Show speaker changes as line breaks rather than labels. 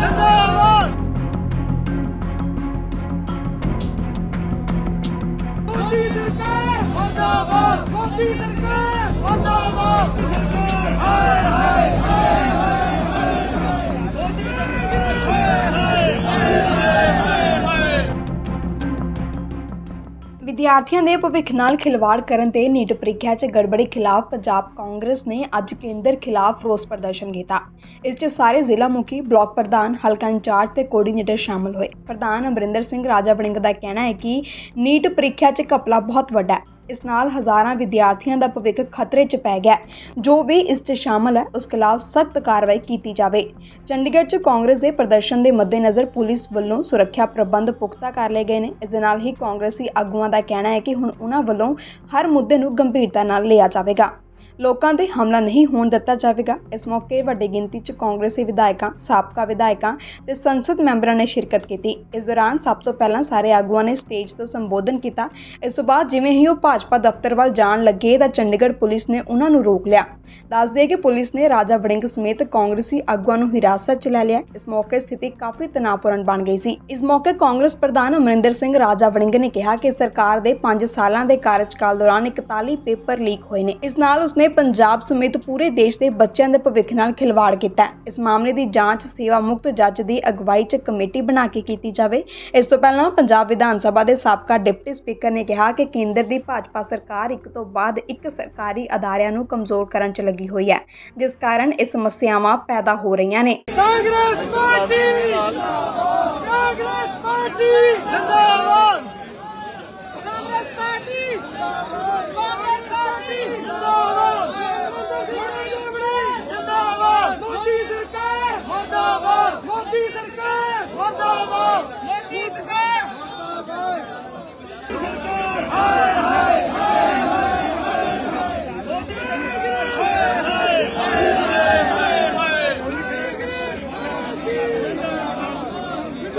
ਜਿੰਦਾਬਾਦ ਮੋਦੀ ਸਰਕਾਰ ਮੁਰਦਾਬਾਦ
ਵਿਦਿਆਰਥੀਆਂ ਦੇ ਭਵਿੱਖ ਨਾਲ ਖਿਲਵਾੜ ਕਰਨ ਤੇ ਨੀਟ ਪ੍ਰੀਖਿਆ 'ਚ ਗੜਬੜੀ ਖਿਲਾਫ ਪੰਜਾਬ ਕਾਂਗਰਸ ਨੇ ਅੱਜ ਕੇਂਦਰ ਖਿਲਾਫ ਰੋਸ ਪ੍ਰਦਰਸ਼ਨ ਕੀਤਾ। ਇਸ 'ਚ ਸਾਰੇ ਜ਼ਿਲ੍ਹਾ ਮੁਖੀ ਬਲਾਕ ਪ੍ਰਧਾਨ, ਹਲਕਾ ਇੰਚਾਰਜ ਤੇ ਕੋਆਰਡੀਨੇਟਰ ਸ਼ਾਮਲ ਹੋਏ। ਪ੍ਰਧਾਨ ਅਮਰਿੰਦਰ ਸਿੰਘ ਰਾਜਾ ਬੜਿੰਗ ਦਾ ਕਹਿਣਾ ਹੈ ਕਿ ਨੀਟ ਪ੍ਰੀਖਿਆ 'ਚ ਘਪਲਾ ਬਹੁਤ ਵੱਡਾ ਹੈ। ਇਸ ਨਾਲ ਹਜ਼ਾਰਾਂ ਵਿਦਿਆਰਥੀਆਂ ਦਾ ਭਵਿੱਖ ਖਤਰੇ 'ਚ ਪੈ ਗਿਆ ਜੋ ਵੀ ਇਸ 'ਚ ਸ਼ਾਮਲ ਹੈ, ਉਸ ਖਿਲਾਫ ਸਖਤ ਕਾਰਵਾਈ ਕੀਤੀ ਜਾਵੇ। ਚੰਡੀਗੜ੍ਹ 'ਚ ਕਾਂਗਰਸ ਦੇ ਪ੍ਰਦਰਸ਼ਨ ਦੇ ਮੱਦੇਨਜ਼ਰ ਪੁਲਿਸ ਵੱਲੋਂ ਸੁਰੱਖਿਆ ਪ੍ਰਬੰਧ ਪੁਖਤਾ ਕਰ ਲਏ ਗਏ ਨੇ। ਇਸ ਦੇ ਨਾਲ ਹੀ ਕਾਂਗਰਸੀ ਆਗੂਆਂ ਦਾ ਕਹਿਣਾ ਹੈ ਕਿ ਹੁਣ ਉਹਨਾਂ ਵੱਲੋਂ ਹਰ ਮੁੱਦੇ ਨੂੰ ਗੰਭੀਰਤਾ ਨਾਲ ਲਿਆ ਜਾਵੇਗਾ। ਲੋਕਾਂ ਤੇ ਹਮਲਾ ਨਹੀਂ ਹੋਣ ਦਿੱਤਾ ਜਾਵੇਗਾ। ਇਸ ਮੌਕੇ ਵੱਡੀ ਗਿਣਤੀ 'ਚ ਕਾਂਗਰਸੀ ਵਿਧਾਇਕਾਂ, ਸਾਬਕਾ ਵਿਧਾਇਕਾਂ ਤੇ ਸੰਸਦ ਮੈਂਬਰਾਂ ਨੇ ਸ਼ਿਰਕਤ ਕੀਤੀ। ਇਸ ਦੌਰਾਨ ਸਭ ਤੋਂ ਪਹਿਲਾਂ ਸਾਰੇ ਆਗੂਆਂ ਨੇ ਸਟੇਜ ਤੋਂ ਸੰਬੋਧਨ ਕੀਤਾ। ਇਸ ਤੋਂ ਬਾਅਦ ਜਿਵੇਂ ਹੀ ਉਹ ਭਾਜਪਾ ਦਫ਼ਤਰ ਵੱਲ ਜਾਣ ਲੱਗੇ ਤਾਂ ਚੰਡੀਗੜ੍ਹ ਪੁਲਿਸ ਨੇ ਉਹਨਾਂ ਨੂੰ ਰੋਕ ਲਿਆ। ਦੱਸ ਦਈਏ ਕਿ ਪੁਲਿਸ ਨੇ ਰਾਜਾ ਵੜਿੰਗ ਸਮੇਤ ਕਾਂਗਰਸੀ ਆਗੂਆਂ ਨੂੰ ਹਿਰਾਸਤ 'ਚ ਲੈ ਲਿਆ। ਇਸ ਮੌਕੇ ਸਥਿਤੀ ਕਾਫੀ ਤਣਾਅਪੂਰਨ ਬਣ ਗਈ ਸੀ। ਇਸ ਮੌਕੇ ਕਾਂਗਰਸ ਪ੍ਰਧਾਨ ਅਮਰਿੰਦਰ ਸਿੰਘ ਰਾਜਾ ਵੜਿੰਗ ਨੇ ਕਿਹਾ ਕਿ ਸਰਕਾਰ ਦੇ 5 ਸਾਲਾਂ ਦੇ ਕਾਰਜਕਾਲ ਦੌਰਾਨ 41 ਪੇਪਰ ਲੀਕ ਹੋਏ ਨੇ। ਇਸ ਨਾਲ ਉਸਨੇ ਪੰਜਾਬ ਸਮੇਤ ਪੂਰੇ ਦੇਸ਼ ਦੇ ਬੱਚਿਆਂ ਦੇ ਭਵਿੱਖ ਨਾਲ ਖਿਲਵਾੜ ਕੀਤਾ। ਇਸ ਮਾਮਲੇ ਦੀ ਜਾਂਚ ਸੇਵਾ ਮੁਕਤ ਜੱਜ ਦੀ ਅਗਵਾਈ 'ਚ ਕਮੇਟੀ ਬਣਾ ਕੇ ਕੀਤੀ ਜਾਵੇ। ਇਸ ਤੋਂ ਪਹਿਲਾਂ ਪੰਜਾਬ ਵਿਧਾਨ ਸਭਾ ਦੇ ਸਾਬਕਾ ਡਿਪਟੀ ਸਪੀਕਰ ਨੇ ਕਿਹਾ ਕਿ ਕੇਂਦਰ ਦੀ ਭਾਜਪਾ ਸਰਕਾਰ ਇੱਕ ਤੋਂ ਬਾਅਦ ਇੱਕ ਸਰਕਾਰੀ ਅਦਾਰਿਆਂ ਨੂੰ ਕਮਜ਼ੋਰ ਕਰਨ 'ਚ ਲੱਗੀ ਹੋਈ ਹੈ, ਜਿਸ ਕਾਰਨ ਇਹ ਸਮੱਸਿਆਵਾਂ ਪੈਦਾ ਹੋ ਰਹੀਆਂ ਨੇ।
ਕਾਂਗਰਸ ਪਾਰਟੀ! ਕਾਂਗਰਸ ਪਾਰਟੀ! ਜਿੰਦਾਬਾਦ!